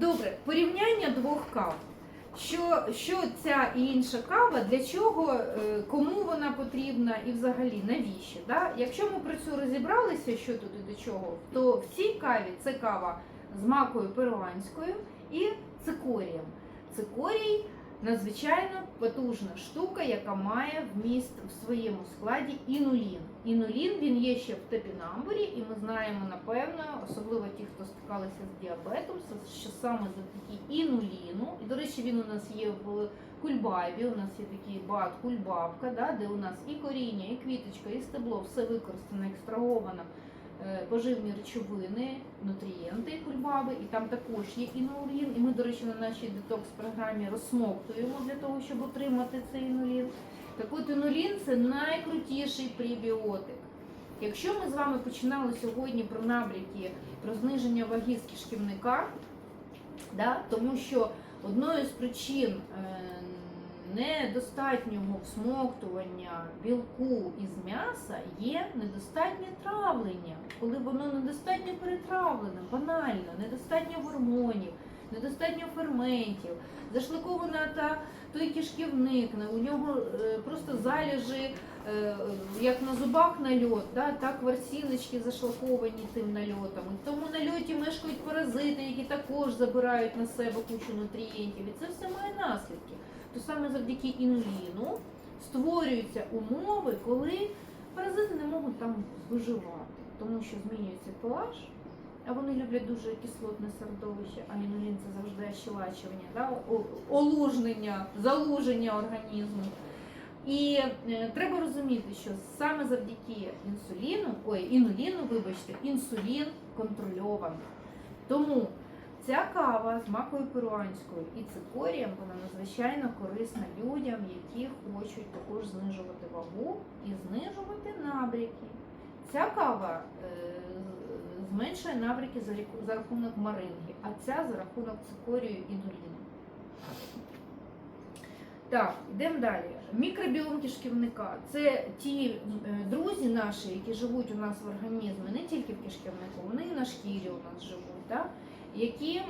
Добре, порівняння двох кав. Що, що ця і інша кава, для чого, е, кому вона потрібна і взагалі навіщо? Да? Якщо ми про цю розібралися, що тут і до чого, то в цій каві це кава з макою перуанською і цикорієм. Цикорій надзвичайно потужна штука, яка має вміст в своєму складі інулін. Інулін він є ще в топінамбурі, і ми знаємо напевно, особливо ті, хто стикалися з діабетом, що саме завдяки інуліну. І до речі, він у нас є в кульбабі. У нас є такий бат кульбабка, да, де у нас і коріння, і квіточка, і стебло, все використано, екстраговано. Е, Поживні речовини, нутрієнти кульбаби, і там також є інулін. І ми, до речі, на нашій детокс-програмі розсмоктуємо для того, щоб отримати цей інулін. Так от інулін це найкрутіший пребіотик. Якщо ми з вами починали сьогодні про набряки, про зниження ваги з кишківника, да, тому що одною з причин е, недостатнього всмоктування білку із м'яса є недостатнє травлення, коли воно недостатньо перетравлене, банально, недостатньо гормонів, недостатньо ферментів, зашлакована та той кишківник, у нього е, просто залежі, е, як на зубах нальот, да, так ворсіночки зашлаковані тим нальотом. В тому нальоті мешкають паразити, які також забирають на себе кучу нутрієнтів. І це все має наслідки. То саме завдяки інуліну створюються умови, коли паразити не можуть там виживати, тому що змінюється pH, а вони люблять дуже кислотне середовище, а інулін це завжди ощелачування, да? олужнення, залуження організму. І е, треба розуміти, що саме завдяки інсуліну, ой, інуліну, вибачте, інсулін контрольований. Тому ця кава з макою перуанською і цикорієм, вона надзвичайно корисна людям, які хочуть також знижувати вагу і знижувати набряки. Ця кава е, зменшує набряки за, за рахунок маринги, а ця за рахунок цикорію і інуліну. Так, йдемо далі. Мікробіом кишківника це ті е, друзі наші, які живуть у нас в організмі, не тільки в кишківнику, вони і на шкірі у нас живуть, да? Які е,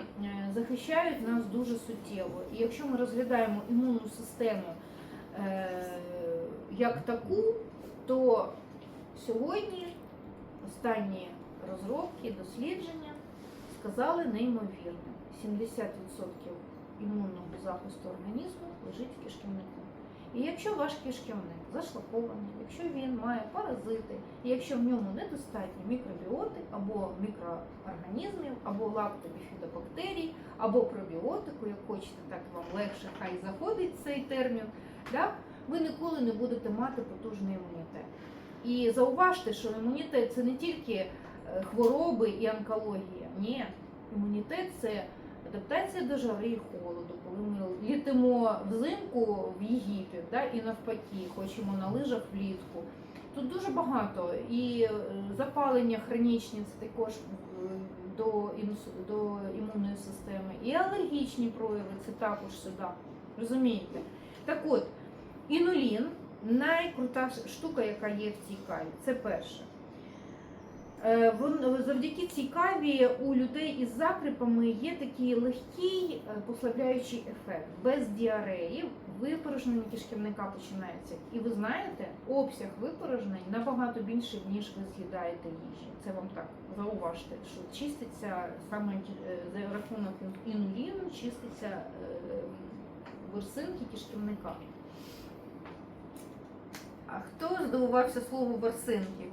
захищають нас дуже суттєво. І якщо ми розглядаємо імунну систему е, як таку, то сьогодні останні розробки, дослідження сказали неймовірно. 70% імунного захисту організму лежить в кишківнику. І якщо ваш кишківник зашлакований, якщо він має паразити, і якщо в ньому недостатньо мікробіоти або мікроорганізмів, або лактобіфідобактерій, або пробіотику, як хочете, так вам легше, хай заходить цей термін, да, ви ніколи не будете мати потужний імунітет. І зауважте, що імунітет це не тільки е, хвороби і онкологія. Ні, імунітет це адаптація до жари і холоду, коли ми літимо взимку в Єгипет, да, і навпаки, хочемо на лижах влітку. Тут дуже багато і е, запалення хронічні це також е, до, до імунної системи, і алергічні прояви це також сюди. Розумієте? Так от, інулін найкрута штука, яка є в цій каві. Це перше. Е, Завдяки цій каві у людей із закрипами є такий легкий е, послабляючий ефект. Без діареї випорожнення кишківника починається. І ви знаєте, обсяг випорожнень набагато більший, ніж ви з'їдаєте їжі. Це вам так зауважте, що чиститься саме е, за рахунок інуліну, чиститься ворсинки кишківника. А хто здивувався слову ворсинки?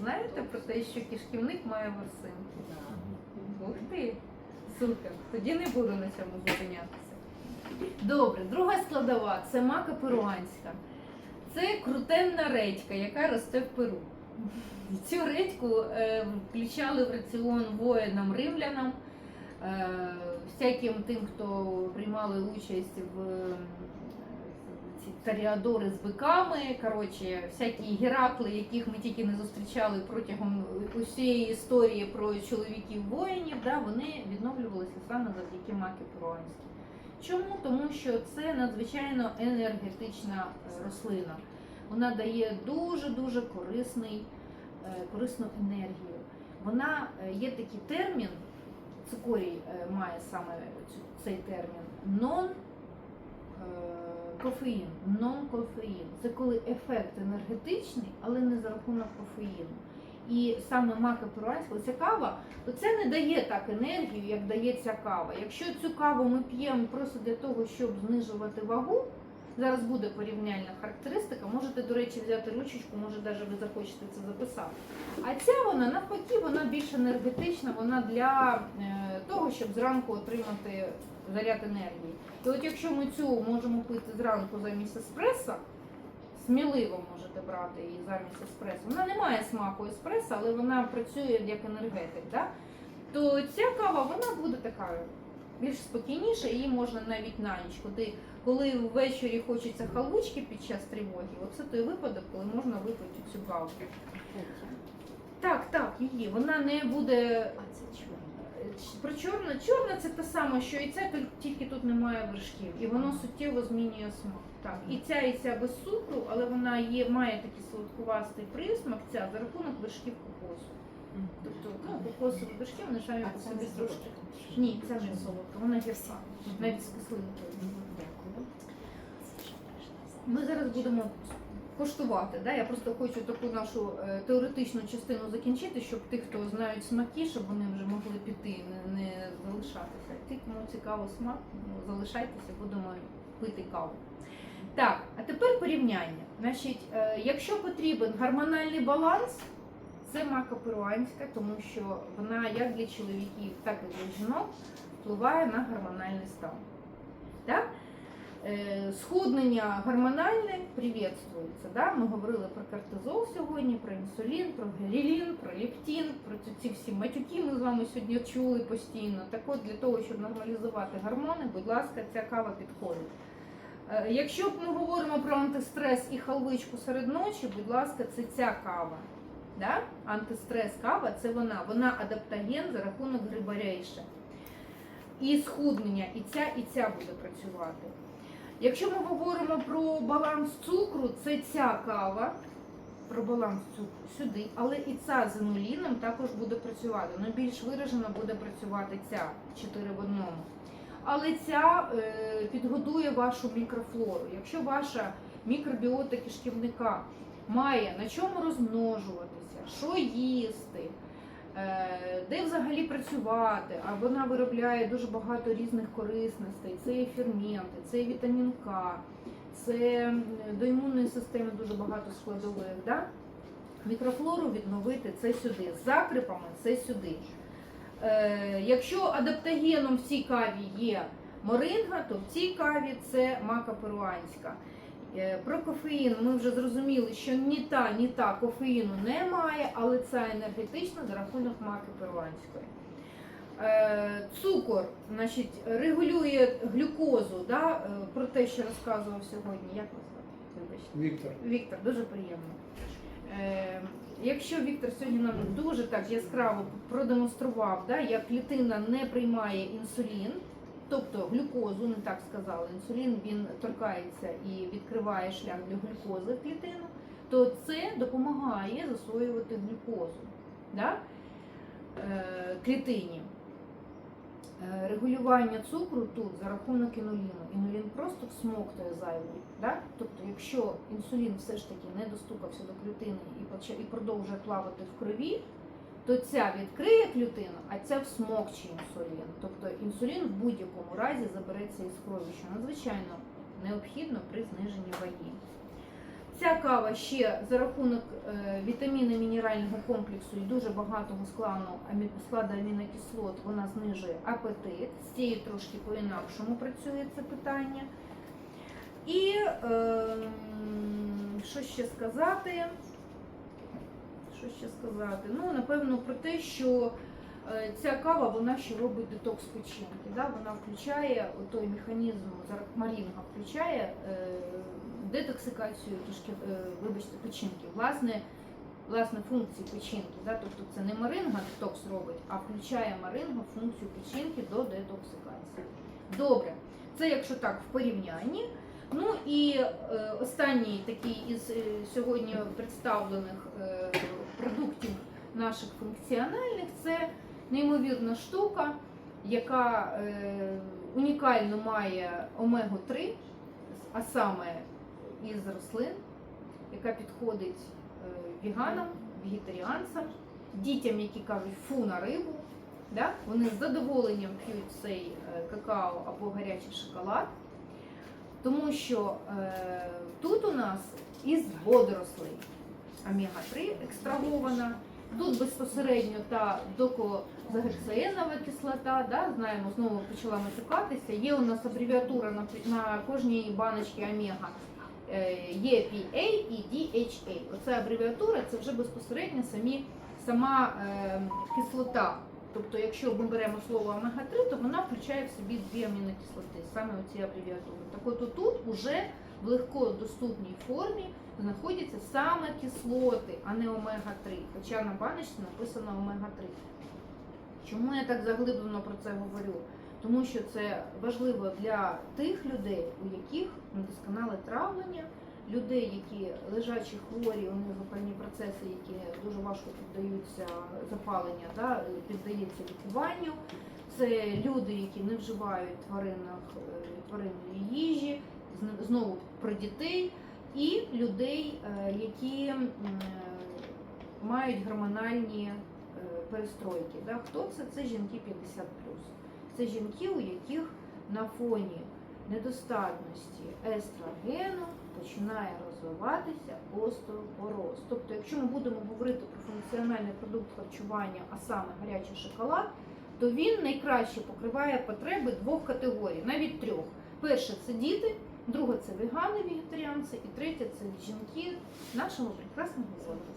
Знаєте про те, що кишківник має ворсинки? Ух ти! Супер! Тоді не буду на цьому зупинятися. Добре, друга складова це мака перуанська. Це крутенна редька, яка росте в Перу. Цю редьку е, включали в раціон воїнам римлянам, е, всяким тим, хто приймали участь в таріадори з биками, коротше, всякі Геракли, яких ми тільки не зустрічали протягом усієї історії про чоловіків воїнів, да, вони відновлювалися саме завдяки маки перуанській. Чому? Тому що це надзвичайно енергетична е, рослина. Вона дає дуже-дуже корисний, е, корисну енергію. вона е, є такий термін, цикорій має саме цей термін нон кофеїн. Нон-кофеїн. Це коли ефект енергетичний, але не за рахунок кофеїну. І саме мака перуанська, ця кава, то це не дає так енергію, як дає ця кава. Якщо цю каву ми п'ємо просто для того, щоб знижувати вагу, зараз буде порівняльна характеристика. Можете, до речі, взяти ручечку, може навіть ви захочете це записати. А ця вона навпаки, вона більш енергетична, вона для е, того, щоб зранку отримати заряд енергії. І от якщо ми цю можемо пити зранку замість еспресо, сміливо можете брати її замість еспресо. Вона не має смаку еспресо, але вона працює як енергетик. Да? То ця кава вона буде така більш спокійніша, її можна навіть на ніч, коли, коли ввечері хочеться халвучки під час тривоги. Оце той випадок, коли можна випити цю каву. Так, так, її. Вона не буде А це чорно. Про чорне, чорне це те саме, що і це, тільки- тут немає вершків, і воно суттєво змінює смак. Так, і ця, і ця без цукру, але вона є, має такий сладкувастий присмак, ця за рахунок вершків кокосу. Тобто ну, кокосові вершки, вони А по собі трошки. Ні, це не солодка, вона гірка, навіть з кислинкою. Дякую. Ми зараз будемо коштувати. Да? Я просто хочу таку нашу е, теоретичну частину закінчити, щоб ті, хто знають смаки, щоб вони вже могли піти, не, не залишатися. Ті, кому цікаво смак, ну, залишайтеся, будемо пити каву. Так, а тепер порівняння. Значить, е, якщо потрібен гормональний баланс, це мака перуанська, тому що вона як для чоловіків, так і для жінок впливає на гормональний стан. Так? Е, Схуднення гормональне приветствується. Да? Ми говорили про кортизол сьогодні, про інсулін, про гелілін, про лептин, про ці- всі матюки ми з вами сьогодні чули постійно. Так от для того, щоб нормалізувати гормони, будь ласка, ця кава підходить. Е, Якщо ми говоримо про антистрес і халвичку серед ночі, будь ласка, це ця кава. Да? Антистрес кава це вона. Вона адаптоген за рахунок грибарейша. І схуднення, і ця, і ця буде працювати. Якщо ми говоримо про баланс цукру, це ця кава, про баланс цукру сюди, але і ця з інуліном також буде працювати. Ну, більш виражено буде працювати ця 4 в одному. Але ця е, підгодує вашу мікрофлору. Якщо ваша мікробіота кишківника має на чому розмножуватися, що їсти, де взагалі працювати, а вона виробляє дуже багато різних корисностей. Це і ферменти, це і вітамін К, це до імунної системи дуже багато складових. Да? Мікрофлору відновити це сюди, з закрипами це сюди. Е, якщо адаптогеном в цій каві є моринга, то в цій каві це мака перуанська. Е, Про кофеїн ми вже зрозуміли, що ні та, ні та кофеїну немає, але це енергетична за рахунок маки перуанської. Е, Цукор значить, регулює глюкозу, да, е, про те, що розказував сьогодні. Як вас звати? Віктор. Віктор, дуже приємно. Якщо Віктор сьогодні нам дуже так яскраво продемонстрував, да, як клітина не приймає інсулін, тобто глюкозу, не так сказали, інсулін він торкається і відкриває шлях для глюкози в клітину, то це допомагає засвоювати глюкозу да, е, клітині. Е, Регулювання цукру тут за рахунок інуліну. Інулін просто всмоктує зайвий. Да? Тобто, якщо інсулін все ж таки не достукався до клітини і продовжує плавати в крові, то ця відкриє клітину, а ця всмокче інсулін. Тобто інсулін в будь-якому разі забереться із крові, що надзвичайно необхідно при зниженні ваги. Ця кава ще за рахунок е, вітаміни мінерального комплексу і дуже багатого складу амінокислот вона знижує апетит. З цією трошки по-інакшому працює це питання. І е, що ще сказати? Що ще сказати? Ну, напевно, про те, що е, ця кава вона ще робить детокс печінки. Да? Вона включає той механізм, Марінга включає е, детоксикацію кишки, е, вибачте, печінки. Власне, власне, функції печінки. Да? Тобто це не маринга детокс робить, а включає маринга функцію печінки до детоксикації. Добре, це якщо так в порівнянні. Ну і е, останній такий із е, сьогодні представлених е, наших функціональних це неймовірна штука, яка е, унікально має омегу 3, а саме із рослин, яка підходить е, веганам, вегетаріанцям, дітям, які кажуть фу на рибу. Да? Вони з задоволенням п'ють цей е, какао або гарячий шоколад, тому що е, тут у нас із водорослей омега-3 екстрагована. Тут безпосередньо та докозагексаєнова кислота, да, знаємо, знову почала матюкатися. Є у нас абревіатура на, на кожній баночці омега. Е, Є PA і DHA. Оця абревіатура це вже безпосередньо самі, сама е, кислота. Тобто, якщо ми беремо слово омега-3, то вона включає в собі дві амінокислоти, саме оці абревіатури. Так от тут уже в легкодоступній формі знаходяться саме кислоти, а не омега-3. Хоча на баночці написано омега-3. Чому я так заглиблено про це говорю? Тому що це важливо для тих людей, у яких недосконале травлення, людей, які лежачі хворі, у них запальні процеси, які дуже важко піддаються запалення, да, піддається лікуванню. Це люди, які не вживають тваринних, е, тваринної їжі, знову про дітей, і людей, е, які мають гормональні е, перестройки. Хто це? Це жінки 50 Це жінки, у яких на фоні недостатності естрогену починає розвиватися остеопороз. Тобто, якщо ми будемо говорити про функціональний продукт харчування, а саме гарячий шоколад, то він найкраще покриває потреби двох категорій, навіть трьох. Перше це діти, друге це вегани, вегетаріанці, і третє це жінки нашого прекрасного возрасту.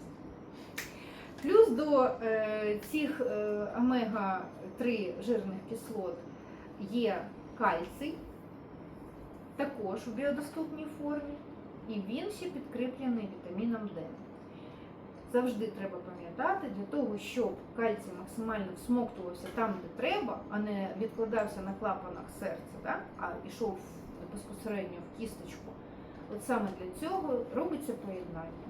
Плюс до е, цих е, омега-3 жирних кислот є кальцій, також у біодоступній формі, і він ще підкріплений вітаміном Д. Завжди треба пам'ятати для того, щоб кальцій максимально всмоктувався там, де треба, а не відкладався на клапанах серця, да? а йшов безпосередньо в кісточку. От саме для цього робиться поєднання.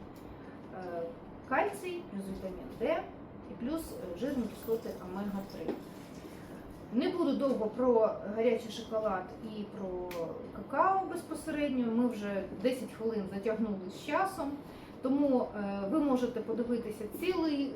Е, Кальцій плюс вітамін Д і плюс е, жирні кислоти омега-3. Не буду довго про гарячий шоколад і про какао безпосередньо. Ми вже 10 хвилин затягнули з часом. Тому е, ви можете подивитися цілий,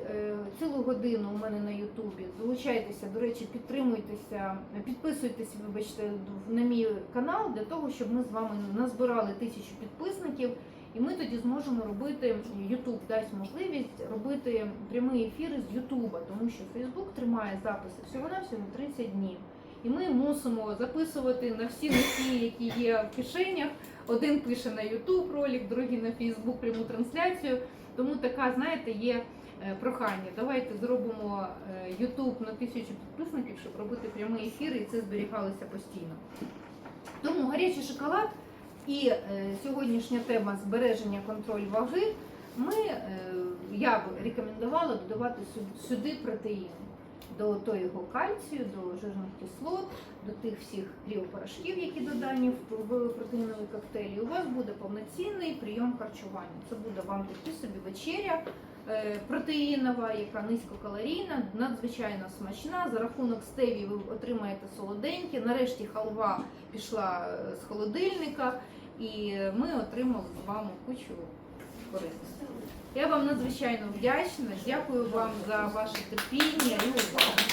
цілу годину у мене на Ютубі. Долучайтеся, до речі, підтримуйтеся, підписуйтесь, вибачте, на мій канал для того, щоб ми з вами назбирали тисячу підписників. І ми тоді зможемо робити, Ютуб дасть можливість робити прямі ефіри з Ютуба, тому що Фейсбук тримає записи всього-навсього на 30 днів. І ми мусимо записувати на всі носії, які є в кишенях. Один пише на Ютуб ролик, другий на Фейсбук пряму трансляцію. Тому така, знаєте, є прохання. Давайте зробимо Ютуб на тисячу підписників, щоб робити прямі ефіри, і це зберігалося постійно. Тому гарячий шоколад і е, сьогоднішня тема збереження контроль ваги. Ми, е, я б рекомендувала додавати сюди протеїни. До того кальцію, до жирних кислот, до тих всіх кріопорошків, які додані в, протеїновий коктейль. У вас буде повноцінний прийом харчування. Це буде вам такі собі вечеря е, протеїнова, яка низькокалорійна, надзвичайно смачна. За рахунок стеві ви отримаєте солоденьке. Нарешті халва пішла е, з холодильника, і ми отримали з вами кучу корисностей. Я вам надзвичайно вдячна. Дякую вам за ваше терпіння і увагу.